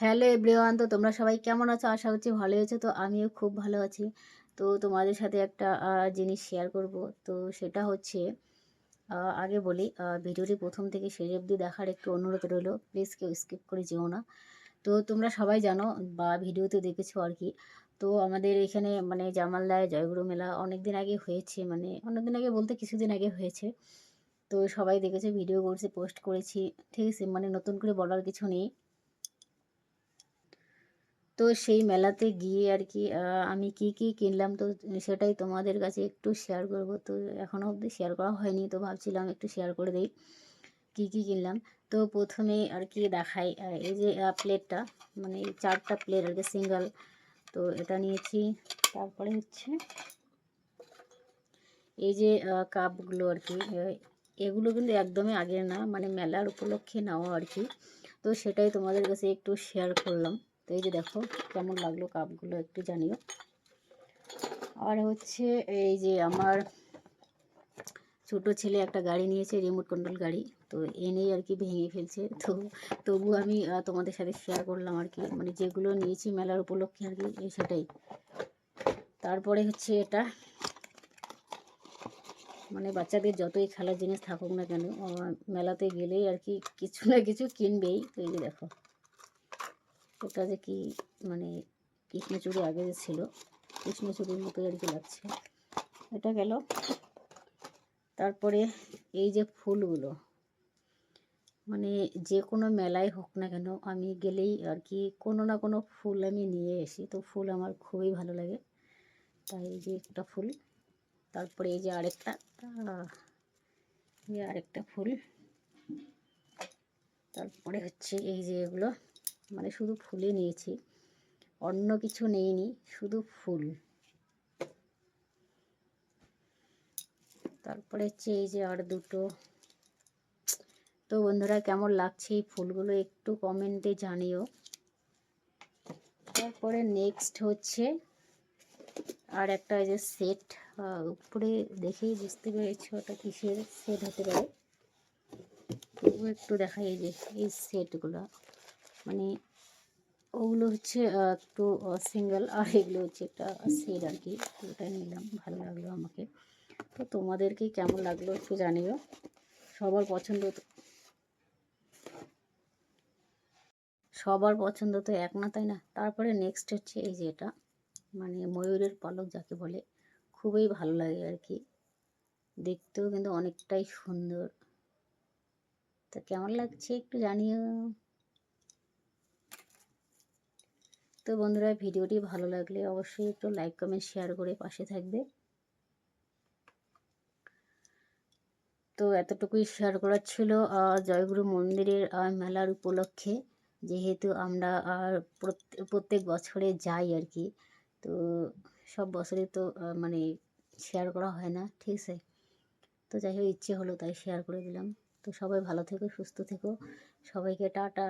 Hello everyone, তো তোমরা সবাই কেমন আছো? আশা করছি ভালো আছো। তো আমিও খুব ভালো আছি। তো তোমাদের সাথে একটা জিনিস শেয়ার করব। তো সেটা হচ্ছে আগে বলি ভিডিওটি প্রথম থেকে শেষ অবধি দেখার একটু অনুরোধ রইল। প্লিজ কেউ স্কিপ করে যেও না। তো তোমরা সবাই জানো, বা ভিডিওতে দেখেছ আর কি, তো আমাদের এখানে মানে জামালদায় জয়গুরু মেলা অনেক দিন আগে হয়েছে মানে অনেক দিন আগে বলতে কিছুদিন আগে হয়েছে। তো সবাই দেখেছে, ভিডিও করছে পোস্ট করেছি। ঠিক আছে মানে নতুন করে বলার কিছু নেই। তো সেই মেলাতে গিয়ে আর কি আমি কি কি কিনলাম তো সেটাই তোমাদের কাছে একটু শেয়ার করব। তো এখনও অবধি শেয়ার করা হয়নি, তো ভাবছিলাম একটু শেয়ার করে দিই, কি কি কিনলাম। তো প্রথমে আর কি দেখাই এই যে প্লেটটা মানে চারটা প্লেট আর কি সিঙ্গেল তো এটা নিয়েছি। তারপরে হচ্ছে এই যে কাপগুলো আর কি এগুলো কিন্তু একদমই আগের না মানে মেলার উপলক্ষে নেওয়া আর কি। তো সেটাই তোমাদের কাছে একটু শেয়ার করলাম। তো এই যে দেখো কেমন লাগল কাপগুলো একটু জানিও। আর হচ্ছে এই যে আমার ছোট ছেলে একটা গাড়ি নিয়েছে রিমোট কন্ট্রোল গাড়ি। তো এনেই আর কি ভেঙে ফেলছে। তো তবু আমি তোমাদের সাথে শেয়ার করলাম আর কি। মানে যেগুলো নিয়েছি মেলার উপলক্ষে আর কি সেটাই। তারপরে হচ্ছে এটা মানে বাচ্চাদের যতই খেলার জিনিস থাকুক না কেন মেলাতে গেলেই আর কি কিছু না কিছু কিনবেই। তো এই দেখো। এটা যে কি মানে কৃষ্ণচূড়ি আগে যে ছিল কৃষ্ণচূড়ির মতোই আর কি লাগছে। এটা গেল। তারপরে এই যে ফুলগুলো মানে যে কোনো মেলায় হোক না কেন আমি গেলেই আর কি কোনো না কোনো ফুল আমি নিয়ে আসি তো ফুল আমার খুবই ভালো লাগে। তাই এই যে একটা ফুল। তারপরে এই যে আরেকটা এই আরেকটা ফুল। তারপরে হচ্ছে এই যে এগুলো। মানে শুধু ফুলই নিয়েছি। অন্য কিছু নেইনি, শুধু ফুল। তারপরে হচ্ছে এই যে আর দুটো। তো বন্ধুরা, কেমন লাগছে এই ফুলগুলো একটু কমেন্টে জানিও। তারপরে নেক্সট হচ্ছে আর একটা যে সেট উপরে দেখেই বুঝতে পেরেছি ওটা কিসের সেট হতে পারে। একটু দেখাই যে, এই সেটগুলো মানে ওগুলো হচ্ছে একটু সিঙ্গেল আর এগুলো হচ্ছে একটা সেট আর কি ওটা নিলাম, ভালো লাগল আমাকে। তো তোমাদেরকে কেমন লাগল একটু জানিও। সবার পছন্দ সবার পছন্দ তো এক না, তাই না? তারপরে নেক্সট হচ্ছে এই যে এটা মানে ময়ূরের পালক যাকে বলে, খুবই ভালো লাগে আর কি দেখতেও কিন্তু অনেকটাই সুন্দর। তো কেমন লাগছে একটু জানিও। তো বন্ধুরা, ভিডিওটি ভালো লাগলে অবশ্যই একটু লাইক কমেন্ট শেয়ার করে পাশে থাকবে। তো এতটুকুই শেয়ার করার ছিল। জয়গুরু মন্দিরের মেলার উপলক্ষে। যেহেতু আমরা প্রত্যেক বছরে যাই আর কি, তো সব বছরে তো মানে শেয়ার করা হয় না, ঠিক আছে? তো যাই হোক, ইচ্ছে হলো তাই শেয়ার করে দিলাম। তো সবাই ভালো থেকো, সুস্থ থেকো। সবাইকে টাটা।